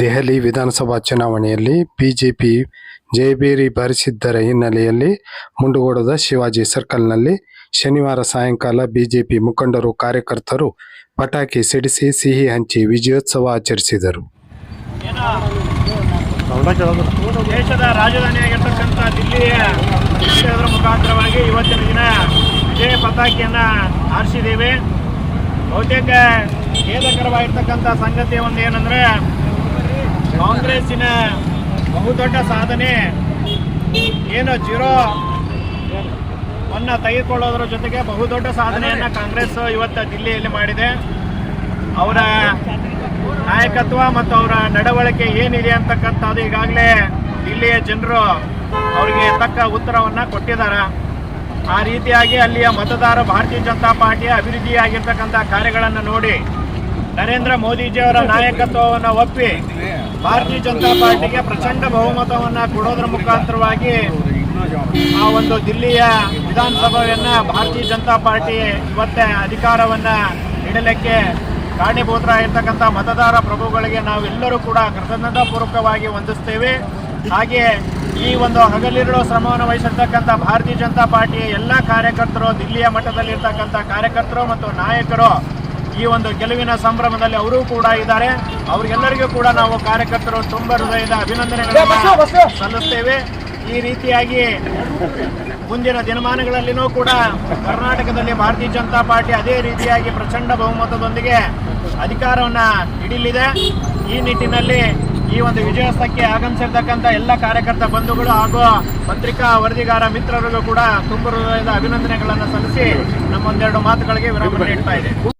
ದೆಹಲಿ ವಿಧಾನಸಭಾ ಚುನಾವಣೆಯಲ್ಲಿ ಬಿಜೆಪಿ ಜಯಬೇರಿ ಬಾರಿಸಿದ್ದರ ಹಿನ್ನೆಲೆಯಲ್ಲಿ ಮುಂಡಗೋಡದ ಶಿವಾಜಿ ಸರ್ಕಲ್ನಲ್ಲಿ ಶನಿವಾರ ಸಾಯಂಕಾಲ ಬಿಜೆಪಿ ಮುಖಂಡರು ಕಾರ್ಯಕರ್ತರು ಪಟಾಕಿ ಸಿಡಿಸಿ ಸಿಹಿ ಹಂಚಿ ವಿಜಯೋತ್ಸವ ಆಚರಿಸಿದರು. ದೇಶದ ರಾಜಧಾನಿಯಾಗಿರ್ತಕ್ಕಂಥ ದಿಲ್ಲಿಯ ಮುಖಾಂತರವಾಗಿ ಇವತ್ತಿನ ದಿನ ವಿಜಯ ಪತಾಕಿಯನ್ನು ಹಾರಿಸಿದ್ದೇವೆ. ಬಹುತೇಕ ಖೇದಕರವಾಗಿರ್ತಕ್ಕಂಥ ಸಂಗತಿ ಒಂದು ಏನಂದ್ರೆ ಕಾಂಗ್ರೆಸ್ಸಿನ ಬಹುದೊಡ್ಡ ಸಾಧನೆ ಏನು ಜೀರೋ ಅನ್ನ ತೆಗೆದುಕೊಳ್ಳೋದ್ರ ಜೊತೆಗೆ ಬಹುದೊಡ್ಡ ಸಾಧನೆಯನ್ನ ಕಾಂಗ್ರೆಸ್ ಇವತ್ತು ದಿಲ್ಲಿಯಲ್ಲಿ ಮಾಡಿದೆ. ಅವರ ನಾಯಕತ್ವ ಮತ್ತು ಅವರ ನಡವಳಿಕೆ ಏನಿದೆ ಅಂತಕ್ಕಂಥದ್ದು ಈಗಾಗಲೇ ದಿಲ್ಲಿಯ ಜನರು ಅವರಿಗೆ ತಕ್ಕ ಉತ್ತರವನ್ನು ಕೊಟ್ಟಿದ್ದಾರೆ ಆ ರೀತಿಯಾಗಿ ಅಲ್ಲಿಯ ಮತದಾರ ಭಾರತೀಯ ಜನತಾ ಪಾರ್ಟಿಯ ಅಭಿವೃದ್ಧಿಯಾಗಿರ್ತಕ್ಕಂಥ ಕಾರ್ಯಗಳನ್ನು ನೋಡಿ ನರೇಂದ್ರ ಮೋದಿಜಿಯವರ ನಾಯಕತ್ವವನ್ನು ಒಪ್ಪಿ ಭಾರತೀಯ ಜನತಾ ಪಾರ್ಟಿಗೆ ಪ್ರಚಂಡ ಬಹುಮತವನ್ನು ಕೊಡೋದ್ರ ಮುಖಾಂತರವಾಗಿ ಆ ಒಂದು ದಿಲ್ಲಿಯ ವಿಧಾನಸಭೆಯನ್ನ ಭಾರತೀಯ ಜನತಾ ಪಾರ್ಟಿ ಇವತ್ತೆ ಅಧಿಕಾರವನ್ನ ನೀಡಲಿಕ್ಕೆ ಕಾರಣೀಭೂತರಾಗಿರ್ತಕ್ಕಂಥ ಮತದಾರ ಪ್ರಭುಗಳಿಗೆ ನಾವೆಲ್ಲರೂ ಕೂಡ ಕೃತಜ್ಞತಾ ಪೂರ್ವಕವಾಗಿ ವಂದಿಸ್ತೇವೆ. ಹಾಗೆ ಈ ಒಂದು ಹಗಲಿರುಳು ಶ್ರಮವನ್ನು ವಹಿಸಿರ್ತಕ್ಕಂಥ ಭಾರತೀಯ ಜನತಾ ಪಾರ್ಟಿಯ ಎಲ್ಲ ಕಾರ್ಯಕರ್ತರು, ದಿಲ್ಲಿಯ ಮಟ್ಟದಲ್ಲಿರ್ತಕ್ಕಂಥ ಕಾರ್ಯಕರ್ತರು ಮತ್ತು ನಾಯಕರು ಈ ಒಂದು ಗೆಲುವಿನ ಸಂಭ್ರಮದಲ್ಲಿ ಅವರೂ ಕೂಡ ಇದ್ದಾರೆ. ಅವರಿಗೆಲ್ಲರಿಗೂ ಕೂಡ ನಾವು ಕಾರ್ಯಕರ್ತರು ತುಂಬ ಹೃದಯದ ಅಭಿನಂದನೆಗಳನ್ನು ಸಲ್ಲಿಸ್ತೇವೆ. ಈ ರೀತಿಯಾಗಿ ಮುಂದಿನ ದಿನಮಾನಗಳಲ್ಲಿನೂ ಕೂಡ ಕರ್ನಾಟಕದಲ್ಲಿ ಭಾರತೀಯ ಜನತಾ ಪಾರ್ಟಿ ಅದೇ ರೀತಿಯಾಗಿ ಪ್ರಚಂಡ ಬಹುಮತದೊಂದಿಗೆ ಅಧಿಕಾರವನ್ನು ಹಿಡಿಯಲಿದೆ ಈ ನಿಟ್ಟಿನಲ್ಲಿ ಈ ಒಂದು ವಿಜಯೋತ್ಸವಕ್ಕೆ ಆಗಮಿಸಿರ್ತಕ್ಕಂಥ ಎಲ್ಲ ಕಾರ್ಯಕರ್ತ ಬಂಧುಗಳು ಹಾಗೂ ಪತ್ರಿಕಾ ವರದಿಗಾರ ಮಿತ್ರರಿಗೂ ಕೂಡ ತುಂಬ ಹೃದಯದ ಅಭಿನಂದನೆಗಳನ್ನು ಸಲ್ಲಿಸಿ ನಮ್ಮ ಒಂದೆರಡು ಮಾತುಗಳಿಗೆ ವಿರಾಮ ನೀಡ್ತಾ ಇದೆ